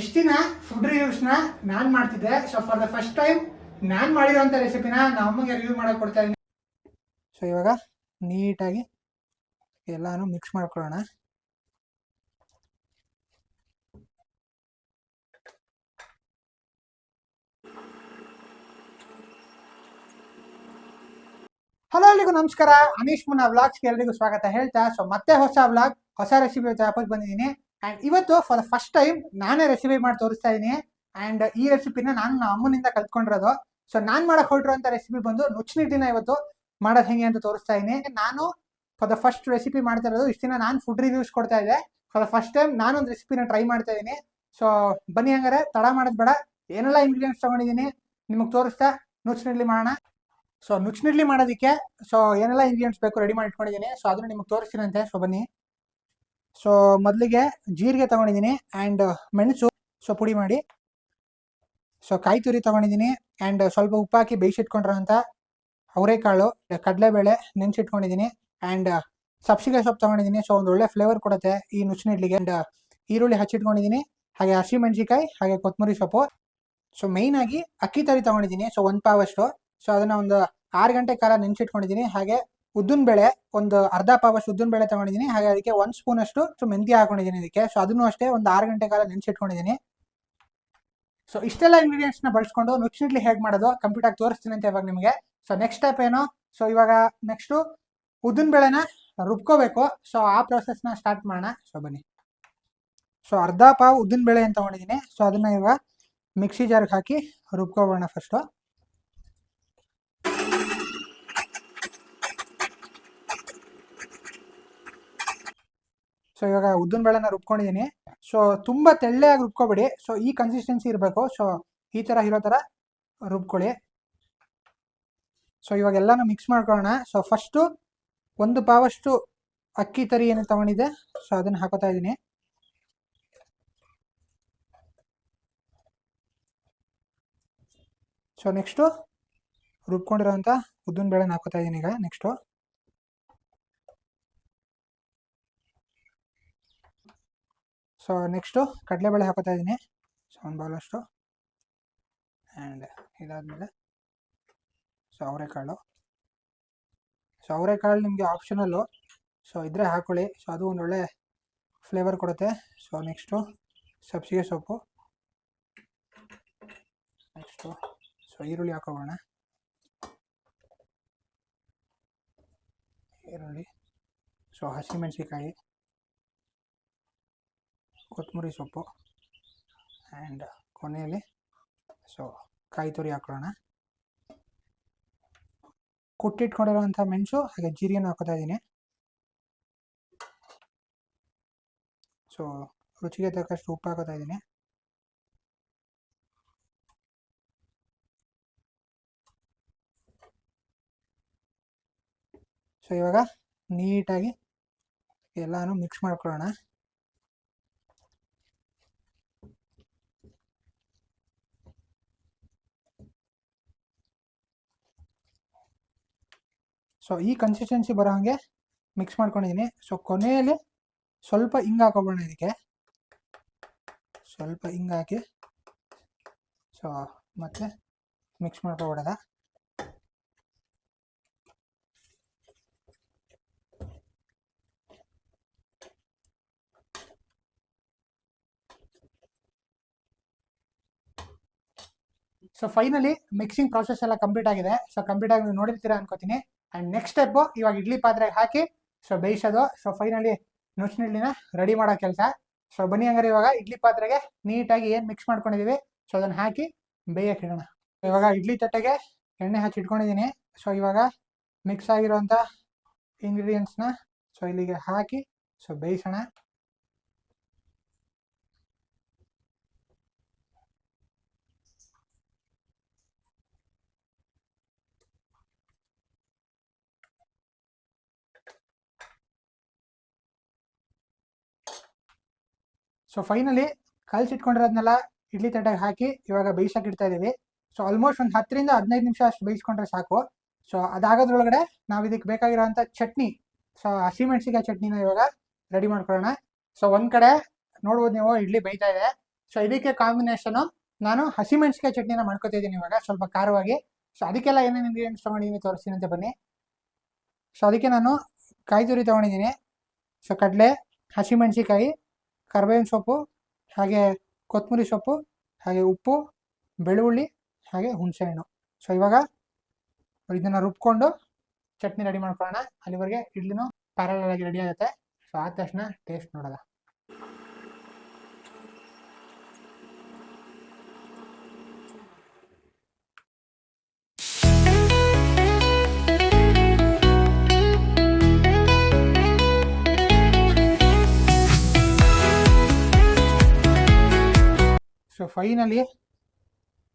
ಇಷ್ಟು ದಿನ ಫುಡ್ ರಿವ್ಯೂಸ್ನ ನಾನು ಮಾಡ್ತಿದ್ದೆ. So for the first time ನಾನು ಮಾಡಿರೋಂಥ ರೆಸಿಪಿನ ನಮ್ಮ ಅಮ್ಮಗೆ ರಿವ್ಯೂ ಮಾಡಕ್ಕೆ ಕೊಡ್ತಾ ಇದ್ದೀನಿ. ಸೊ ಇವಾಗ ನೀಟಾಗಿ ಎಲ್ಲಾನು ಮಿಕ್ಸ್ ಮಾಡ್ಕೊಳ್ಳೋಣ. ಹಲೋ ಎಲ್ರಿಗೂ ನಮಸ್ಕಾರ. ಅನೀಶ್ ಮುನ್ನ ವ್ಲಾಗ್ಸ್ಗೆ ಎಲ್ರಿಗೂ ಸ್ವಾಗತ ಹೇಳ್ತಾ. ಸೊ ಮತ್ತೆ ಹೊಸ ವ್ಲಾಗ್ ಹೊಸ ರೆಸಿಪಿ ವಾಪಸ್ ಬಂದಿದ್ದೀನಿ. ಅಂಡ್ ಇವತ್ತು ಫಾರ್ ದ ಫಸ್ಟ್ ಟೈಮ್ ನಾನೇ ರೆಸಿಪಿ ಮಾಡಿ ತೋರಿಸ್ತಾ ಇದ್ದೀನಿ. ಅಂಡ್ ಈ ರೆಸಿಪಿನ ನಾನು ನಮ್ಮ ಅಮ್ಮನಿಂದ ಕಲ್ತ್ಕೊಂಡಿರೋದು. ಸೊ ನಾನು ಮಾಡಕ್ ಹೊರಟಿರೋಂಥ ರೆಸಿಪಿ ಬಂದು ನುಚ್ಚಿನಿಟ್ಟಿನ ಇವತ್ತು ಮಾಡೋದು ಹೆಂಗೆ ಅಂತ ತೋರಿಸ್ತಾ ಇದ್ದೀನಿ. ನಾನು ಫಾರ್ ದ ಫಸ್ಟ್ ರೆಸಿಪಿ ಮಾಡ್ತಾ ಇರೋದು, ಇಷ್ಟು ದಿನ ನಾನು ಫುಡ್ ರಿವ್ಯೂಸ್ ಕೊಡ್ತಾ ಇದ್ದೆ. ಫಾರ್ ದ ಫಸ್ಟ್ ಟೈಮ್ ನಾನೊಂದು ರೆಸಿಪಿನ ಟ್ರೈ ಮಾಡ್ತಾ ಇದ್ದೀನಿ. ಸೊ ಬನ್ನಿ ಹಂಗಾರೆ, ತಡ ಮಾಡೋದು ಬೇಡ. ಏನೆಲ್ಲ ಇಂಗ್ರೀಡಿಯೆಂಟ್ಸ್ ತೊಗೊಂಡಿದ್ದೀನಿ ನಿಮಗೆ ತೋರಿಸ್ತಾ, ನುಚ್ಚಿನಿಡ್ಲಿ ಮಾಡೋಣ. ಸೊ ನುಚ್ಚಿನಿಡ್ಲಿ ಮಾಡೋದಕ್ಕೆ ಸೊ ಏನೆಲ್ಲ ಇಂಗ್ರೀಡಿಯೆಂಟ್ಸ್ ಬೇಕು ರೆಡಿ ಮಾಡಿ ಇಟ್ಕೊಂಡಿದ್ದೀನಿ. ಸೊ ಅದನ್ನು ನಿಮಗೆ ತೋರಿಸ್ತೀನಂತೆ. ಸೊ ಬನ್ನಿ. ಸೊ ಮೊದಲಿಗೆ ಜೀರಿಗೆ ತಗೊಂಡಿದ್ದೀನಿ ಆ್ಯಂಡ್ ಮೆಣಸು ಸೊ ಪುಡಿ ಮಾಡಿ. ಸೊ ಕಾಯಿ ತುರಿ ತೊಗೊಂಡಿದ್ದೀನಿ ಆ್ಯಂಡ್ ಸ್ವಲ್ಪ ಉಪ್ಪು ಹಾಕಿ ಬೇಯಿಸಿಟ್ಕೊಂಡಿರೋಂಥ ಅವರೆಕಾಳು ಕಡಲೆಬೇಳೆ ನೆನೆಸಿಟ್ಕೊಂಡಿದ್ದೀನಿ ಆ್ಯಂಡ್ ಸಬ್ಸಿಗೆ ಸೊಪ್ಪು ತಗೊಂಡಿದ್ದೀನಿ. ಸೊ ಒಂದು ಒಳ್ಳೆ ಫ್ಲೇವರ್ ಕೊಡುತ್ತೆ ಈ ನುಚ್ಚಿನಿಡ್ಲಿಗೆ ಆ್ಯಂಡ್ ಈರುಳ್ಳಿ ಹಚ್ಚಿಟ್ಕೊಂಡಿದ್ದೀನಿ, ಹಾಗೆ ಹಸಿಮೆಣಸಿಕಾಯಿ ಹಾಗೆ ಕೊತ್ತಂಬರಿ ಸೊಪ್ಪು. ಸೊ ಆಗಿ ಅಕ್ಕಿ ತರಿ ತೊಗೊಂಡಿದ್ದೀನಿ. ಸೊ ಒಂದು ಪಾವಷ್ಟು. ಸೊ ಅದನ್ನು ಒಂದು ಆರು ಗಂಟೆ ಕಾಲ ನೆನೆಸಿಟ್ಕೊಂಡಿದ್ದೀನಿ. ಹಾಗೆ ಉದ್ದಿನ ಬೇಳೆ ಒಂದು ಅರ್ಧ ಪಾವಷ್ಟು ಉದ್ದಿನ ಬೇಳೆ ತಗೊಂಡಿದ್ದೀನಿ. ಹಾಗೆ ಅದಕ್ಕೆ ಒಂದು ಸ್ಪೂನ್ ಅಷ್ಟು ಸೊ ಮೆಂತ್ಯ ಹಾಕೊಂಡಿದ್ದೀನಿ ಇದಕ್ಕೆ. ಸೊ ಅದನ್ನು ಅಷ್ಟೇ ಒಂದು ಆರು ಗಂಟೆ ಕಾಲ ನೆನೆಸಿಟ್ಕೊಂಡಿದ್ದೀನಿ. ಸೊ ಇಷ್ಟೆಲ್ಲ ಇಂಗ್ರೀಡಿಯೆಂಟ್ಸ್ನ ಬಳಸ್ಕೊಂಡು ನುಚ್ಚಿಡ್ಲಿ ಹೇಗೆ ಮಾಡೋದು ಕಂಪ್ಲೀಟಾಗಿ ತೋರಿಸ್ತೀನಿ ಅಂತ ಇವಾಗ ನಿಮಗೆ. ಸೊ ನೆಕ್ಸ್ಟ್ ಸ್ಟೆಪ್ ಏನು? ಸೊ ಇವಾಗ ನೆಕ್ಸ್ಟು ಉದ್ದಿನ ಬೇಳೆನ ರುಬ್ಕೋಬೇಕು. ಸೊ ಆ ಪ್ರೊಸೆಸ್ನ ಸ್ಟಾರ್ಟ್ ಮಾಡೋಣ. ಸೊ ಬನ್ನಿ. ಸೊ ಅರ್ಧ ಪಾವ್ ಉದ್ದಿನ ಬೇಳೆ ಅಂತ ತಗೊಂಡಿದ್ದೀನಿ. ಸೊ ಅದನ್ನ ಇವಾಗ ಮಿಕ್ಸಿ ಜಾರ್ಗೆ ಹಾಕಿ ರುಬ್ಕೋಬೋಣ ಫಸ್ಟು ಸೊ ಇವಾಗ ಉದ್ದಿನ ಬೇಳೆನ ರುಬ್ಕೊಂಡಿದ್ದೀನಿ ಸೊ ತುಂಬ ತೆಳ್ಳೆಯಾಗಿ ರುಬ್ಕೋಬೇಡಿ. ಸೊ ಈ ಕನ್ಸಿಸ್ಟೆನ್ಸಿ ಇರಬೇಕು. ಸೊ ಈ ಥರ ಇರೋ ಥರ ರುಬ್ಕೊಳ್ಳಿ. ಸೊ ಇವಾಗ ಎಲ್ಲಾನು ಮಿಕ್ಸ್ ಮಾಡ್ಕೊಳ್ಳೋಣ. ಸೊ ಫಸ್ಟು ಒಂದು ಪಾವಷ್ಟು ಅಕ್ಕಿ ತರಿ ಏನು ತಗೊಂಡಿದೆ ಸೊ ಅದನ್ನು ಹಾಕೋತಾ ಇದ್ದೀನಿ ಸೊ ನೆಕ್ಸ್ಟು ರುಬ್ಕೊಂಡಿರೋಂಥ ಉದ್ದಿನ ಬೇಳೆನ ಹಾಕೋತಾ ಇದ್ದೀನಿ ಈಗ. ನೆಕ್ಸ್ಟು ಸೊ ನೆಕ್ಸ್ಟು ಕಡಲೆಬೇಳೆ ಹಾಕೋತಾ ಇದ್ದೀನಿ ಸೊ ಒಂದು ಬೌಲಷ್ಟು ಆ್ಯಂಡ್ ಇದಾದಮೇಲೆ ಸೊ ಅವರೆಕಾಳು ಸೊ ಅವರೆಕಾಳು ನಿಮಗೆ ಆಪ್ಷನಲ್ಲು ಸೊ ಇದ್ರೆ ಹಾಕೊಳ್ಳಿ. ಸೊ ಅದು ಒಂದು ಒಳ್ಳೆ ಫ್ಲೇವರ್ ಕೊಡುತ್ತೆ. ಸೊ ನೆಕ್ಸ್ಟು ಸಬ್ಸಿಗೆ ಸೊಪ್ಪು. ನೆಕ್ಸ್ಟು ಸೊ ಈರುಳ್ಳಿ ಹಾಕೋಬೋಣ ಈರುಳ್ಳಿ. ಸೊ ಹಸಿಮೆಣಸಿಕಾಯಿ ಕೊತ್ತಂಬರಿ ಸೊಪ್ಪು ಆ್ಯಂಡ್ ಕೊನೆಯಲ್ಲಿ ಸೊ ಕಾಯಿ ತುರಿ ಹಾಕೊಳ್ಳೋಣ ಕುಟ್ಟಿಟ್ಕೊಂಡಿರೋಂಥ ಮೆಣಸು ಹಾಗೆ ಜೀರಿಗೆನ ಹಾಕೋತಾ ಇದ್ದೀನಿ. ಸೊ ರುಚಿಗೆ ತಕ್ಕಷ್ಟು ಉಪ್ಪು ಹಾಕೋತಾ ಇದ್ದೀನಿ. ಸೊ ಇವಾಗ ನೀಟಾಗಿ ಎಲ್ಲಾನು ಮಿಕ್ಸ್ ಮಾಡ್ಕೊಳ್ಳೋಣ. ಸೊ ಈ ಕನ್ಸಿಸ್ಟೆನ್ಸಿ ಬರೋ ಹಾಗೆ ಮಿಕ್ಸ್ ಮಾಡ್ಕೊಂಡಿದ್ದೀನಿ ಸೊ ಕೊನೆಯಲ್ಲಿ ಸ್ವಲ್ಪ ಹಿಂಗೆ ಹಾಕೋಬೋಣ ಇದಕ್ಕೆ. ಸ್ವಲ್ಪ ಹಿಂಗೆ ಹಾಕಿ. ಸೊ ಮತ್ತೆ ಮಿಕ್ಸ್ ಮಾಡ್ಕೊಬಿಡೋದ ಸೊ ಫೈನಲಿ ಮಿಕ್ಸಿಂಗ್ ಪ್ರಾಸೆಸ್ ಎಲ್ಲ ಕಂಪ್ಲೀಟ್ ಆಗಿದೆ. ಸೊ ಕಂಪ್ಲೀಟ್ ಆಗಿ ನೀವು ನೋಡಿರ್ತೀರಾ ಅನ್ಕೋತೀನಿ. ಆ್ಯಂಡ್ ನೆಕ್ಸ್ಟ್ ಸ್ಟೆಪ್ಪು ಇವಾಗ ಇಡ್ಲಿ ಪಾತ್ರೆಗೆ ಹಾಕಿ ಸೊ ಬೇಯಿಸೋದು. ಸೊ ಫೈನಲಿ ನುಚ್ಚಿನಿಡ್ಲಿನ ರೆಡಿ ಮಾಡೋ ಕೆಲಸ. ಸೊ ಬನ್ನಿ ಹಂಗಾರೆ ಇವಾಗ ಇಡ್ಲಿ ಪಾತ್ರೆಗೆ ನೀಟಾಗಿ ಏನು ಮಿಕ್ಸ್ ಮಾಡ್ಕೊಂಡಿದ್ದೀವಿ ಸೊ ಅದನ್ನು ಹಾಕಿ ಬೇಯಕ್ಕೆ ಇಡೋಣ. ಇವಾಗ ಇಡ್ಲಿ ತಟ್ಟೆಗೆ ಎಣ್ಣೆ ಹಚ್ಚಿ ಇಟ್ಕೊಂಡಿದ್ದೀನಿ ಸೊ ಇವಾಗ ಮಿಕ್ಸ್ ಆಗಿರೋಂಥ ಇಂಗ್ರೀಡಿಯೆಂಟ್ಸ್ನ ಸೊ ಇಲ್ಲಿಗೆ ಹಾಕಿ ಸೊ ಬೇಯಿಸೋಣ. ಸೊ ಫೈನಲಿ ಕಲ್ಸಿಟ್ಕೊಂಡಿರೋದನ್ನೆಲ್ಲ ಇಡ್ಲಿ ತಟ್ಟೆಗೆ ಹಾಕಿ ಇವಾಗ ಬೇಯಿಸಕ್ಕೆ ಇಡ್ತಾ ಇದ್ದೀವಿ ಸೊ ಆಲ್ಮೋಸ್ಟ್ ಒಂದು ಹತ್ತರಿಂದ ಹದಿನೈದು ನಿಮಿಷ ಅಷ್ಟು ಬೇಯಿಸ್ಕೊಂಡ್ರೆ ಸಾಕು. ಸೊ ಅದಾಗೋದ್ರೊಳಗಡೆ ನಾವು ಇದಕ್ಕೆ ಬೇಕಾಗಿರೋಂಥ ಚಟ್ನಿ ಸೊ ಹಸಿಮೆಣಸಿಕಾಯಿ ಚಟ್ನಿನ ಇವಾಗ ರೆಡಿ ಮಾಡ್ಕೊಳ್ಳೋಣ. ಸೊ ಒಂದು ಕಡೆ ನೋಡ್ಬೋದು ನೀವು, ಇಡ್ಲಿ ಬೇಯ್ತಾ ಇದೆ. ಸೊ ಇದಕ್ಕೆ ಕಾಂಬಿನೇಷನು ನಾನು ಹಸಿಮೆಣಸಿಕಾಯಿ ಚಟ್ನಿನ ಮಾಡ್ಕೋತಿದ್ದೀನಿ ಇವಾಗ, ಸ್ವಲ್ಪ ಖಾರವಾಗಿ. ಸೊ ಅದಕ್ಕೆಲ್ಲ ಏನೇನು ಇಂಗ್ರೀಡಿಯೆಂಟ್ಸ್ ತೊಗೊಂಡಿದ್ದೀನಿ ತೋರಿಸ್ತೀನಿ ಅಂತ ಬನ್ನಿ. ಸೊ ಅದಕ್ಕೆ ನಾನು ಕಾಯಿ ತುರಿ ತೊಗೊಂಡಿದ್ದೀನಿ ಸೊ ಕಡಲೆ ಹಸಿಮೆಣಸಿಕಾಯಿ ಕರ್ಬೇವಿನ ಸೊಪ್ಪು, ಹಾಗೆ ಕೊತ್ತಂಬರಿ ಸೊಪ್ಪು, ಹಾಗೆ ಉಪ್ಪು, ಬೆಳ್ಳುಳ್ಳಿ, ಹಾಗೆ ಹುಣಸೆಹಣ್ಣು. ಸೊ ಇವಾಗ ಇದನ್ನು ರುಬ್ಕೊಂಡು ಚಟ್ನಿ ರೆಡಿ ಮಾಡ್ಕೊಳ್ಳೋಣ. ಅಲ್ಲಿವರೆಗೆ ಇಡ್ಲಿನೂ ಪ್ಯಾರಲಾಗಿ ರೆಡಿ ಆಗುತ್ತೆ. ಸೊ ಆದ ತಕ್ಷಣ ಟೇಸ್ಟ್ ನೋಡೋಣ. ಫೈನಲಿ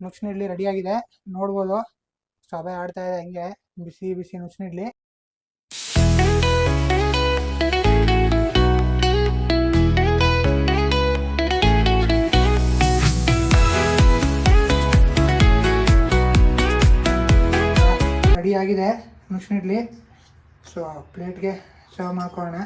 ನುಚ್ಚಿನ ಇಡ್ಲಿ ರೆಡಿಯಾಗಿದೆ ನೋಡ್ಬೋದು. ಸಭೆ ಆಡ್ತಾ ಇದೆ ಹಂಗೆ. ಬಿಸಿ ಬಿಸಿ ನುಚ್ಚಿನ ಇಡ್ಲಿ ರೆಡಿ ಆಗಿದೆ ನುಚ್ಚಿನ ಇಡ್ಲಿ ಸೊ ಪ್ಲೇಟ್ಗೆ ಸರ್ವ್ ಮಾಡ್ಕೊಳ್ಳೋಣ.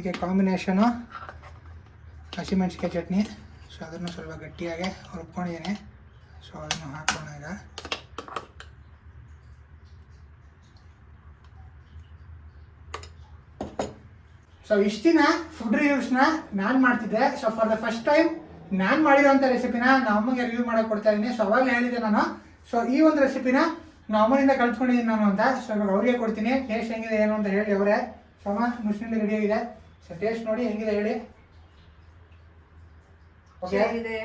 ಇದಕ್ಕೆ ಕಾಂಬಿನೇಷನು ಹಸಿಮೆಣಸಿಕಾಯಿ ಚಟ್ನಿ. ಸೊ ಅದನ್ನು ಸ್ವಲ್ಪ ಗಟ್ಟಿಯಾಗಿ ಹುರ್ಕೊಂಡಿದ್ದೀನಿ ಸೊ ಅದನ್ನು ಹಾಕೋಣ ಈಗ. ಸೊ ಇಷ್ಟು ದಿನ ಫುಡ್ ರಿವ್ಯೂಸ್ನ ನಾನು ಮಾಡ್ತಿದ್ದೆ. So for the first time ನಾನು ಮಾಡಿರೋಂಥ ರೆಸಿಪಿನ ನಮ್ಮ ಅಮ್ಮಗೆ ರಿವ್ಯೂ ಮಾಡೋಕೆ ಕೊಡ್ತಾ ಇದ್ದೀನಿ. ಸೊ ಅವಾಗಲೇ ಹೇಳಿದೆ ನಾನು. ಸೊ ಈ ಒಂದು ರೆಸಿಪಿನ ನಮ್ಮ ಅಮ್ಮನಿಂದ ಕಲ್ತ್ಕೊಂಡಿದ್ದೀನಿ ನಾನು ಅಂತ. ಸೊ ಇವಾಗ ಅವ್ರಿಗೆ ಕೊಡ್ತೀನಿ. ಟೇಸ್ಟ್ ಹೆಂಗಿದೆ, ಏನು ಅಂತ ಹೇಳಿ ಅವರೇ. ಸೊ ಅಮ್ಮ ರೆಡಿಯಾಗಿದೆ ಸೊ ಟೇಸ್ಟ್ ನೋಡಿ ಹೆಂಗಿದೆ ಹೇಳಿ? ಓಕೆ ಚೆನ್ನಾಗಿದೆ.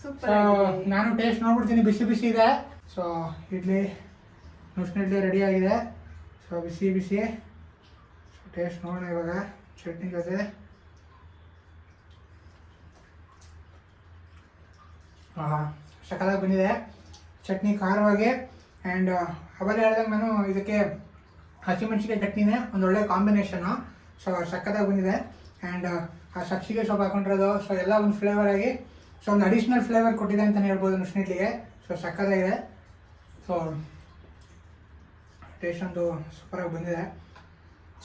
ಸೊ ಸೂಪರ್ ಆಗಿದೆ. ನಾನು ಟೇಸ್ಟ್ ನೋಡ್ಬಿಡ್ತೀನಿ ಬಿಸಿ ಬಿಸಿ ಇದೆ. ಸೊ ಇಡ್ಲಿ ನುಸ್ನ ಇಡ್ಲಿ ರೆಡಿ ಆಗಿದೆ. ಸೊ ಬಿಸಿ ಬಿಸಿ. ಟೇಸ್ಟ್ ನೋಡೋಣ ಇವಾಗ. ಚಟ್ನಿ ಜೊತೆ ಹಾಂ ಸಕಾಲಾಗಿ ಬಂದಿದೆ. ಚಟ್ನಿ ಖಾರವಾಗಿ. ಆ್ಯಂಡ್ ಅವಾಗ ಹೇಳಿದಾಗ ನಾನು ಇದಕ್ಕೆ ಹಸಿಮೆಣಸಿಗೆ ಚಟ್ನಿನೇ ಒಂದು ಒಳ್ಳೆ ಕಾಂಬಿನೇಷನ್ನು ಸೊ ಸಕ್ಕತ್ತಾಗಿ ಬಂದಿದೆ. ಆ್ಯಂಡ್ ಆ ಸಬ್ಸಿಗೆ ಸೊಪ್ಪು ಹಾಕೊಂಡಿರೋದು. ಸೊ ಎಲ್ಲ ಒಂದು ಫ್ಲೇವರ್ ಆಗಿ ಸೊ ಒಂದು ಅಡಿಷ್ನಲ್ ಫ್ಲೇವರ್ ಕೊಟ್ಟಿದೆ ಅಂತಲೇ ಹೇಳ್ಬೋದು ನುಸ್ನಿಡ್ಲಿಗೆ ಸೊ ಸಕ್ಕತ್ತಾಗಿದೆ ಸೊ ಟೇಸ್ಟ್ ಅಂತೂ ಸೂಪರಾಗಿ ಬಂದಿದೆ.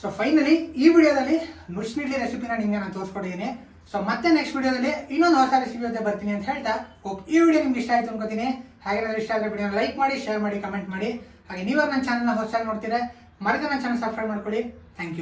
ಸೊ ಫೈನಲಿ ಈ ವಿಡಿಯೋದಲ್ಲಿ ನುಸ್ನಿಡ್ಲಿ ರೆಸಿಪಿನ ನಿಮಗೆ ನಾನು ತೋರಿಸ್ಕೊಟ್ಟಿದ್ದೀನಿ ಸೊ ಮತ್ತೆ ನೆಕ್ಸ್ಟ್ ವಿಡಿಯೋದಲ್ಲಿ ಇನ್ನೊಂದು ಹೊಸ ರೆಸಿಪಿ ಜೊತೆ ಬರ್ತೀನಿ ಅಂತ ಹೇಳ್ತಾ, ಹೋಪ್ ಈ ವಿಡಿಯೋ ನಿಮ್ಗೆ ಇಷ್ಟ ಆಯಿತು ಅನ್ಕೋತೀನಿ. ಹಾಗೆ ಇಷ್ಟ ಆದರೆ ವಿಡಿಯೋನ ಲೈಕ್ ಮಾಡಿ, ಶೇರ್ ಮಾಡಿ, ಕಮೆಂಟ್ ಮಾಡಿ. ಹಾಗೆ ನೀವಾಗ ನನ್ನ ಚಾನಲ್ನ ಹೊಸ ನೋಡ್ತೀರಾ, ಮರೆತ ನನ್ನ ಚಾನಲ್ ಸಬ್ಸ್ಕ್ರೈಬ್ ಮಾಡ್ಕೊಳ್ಳಿ. Thank you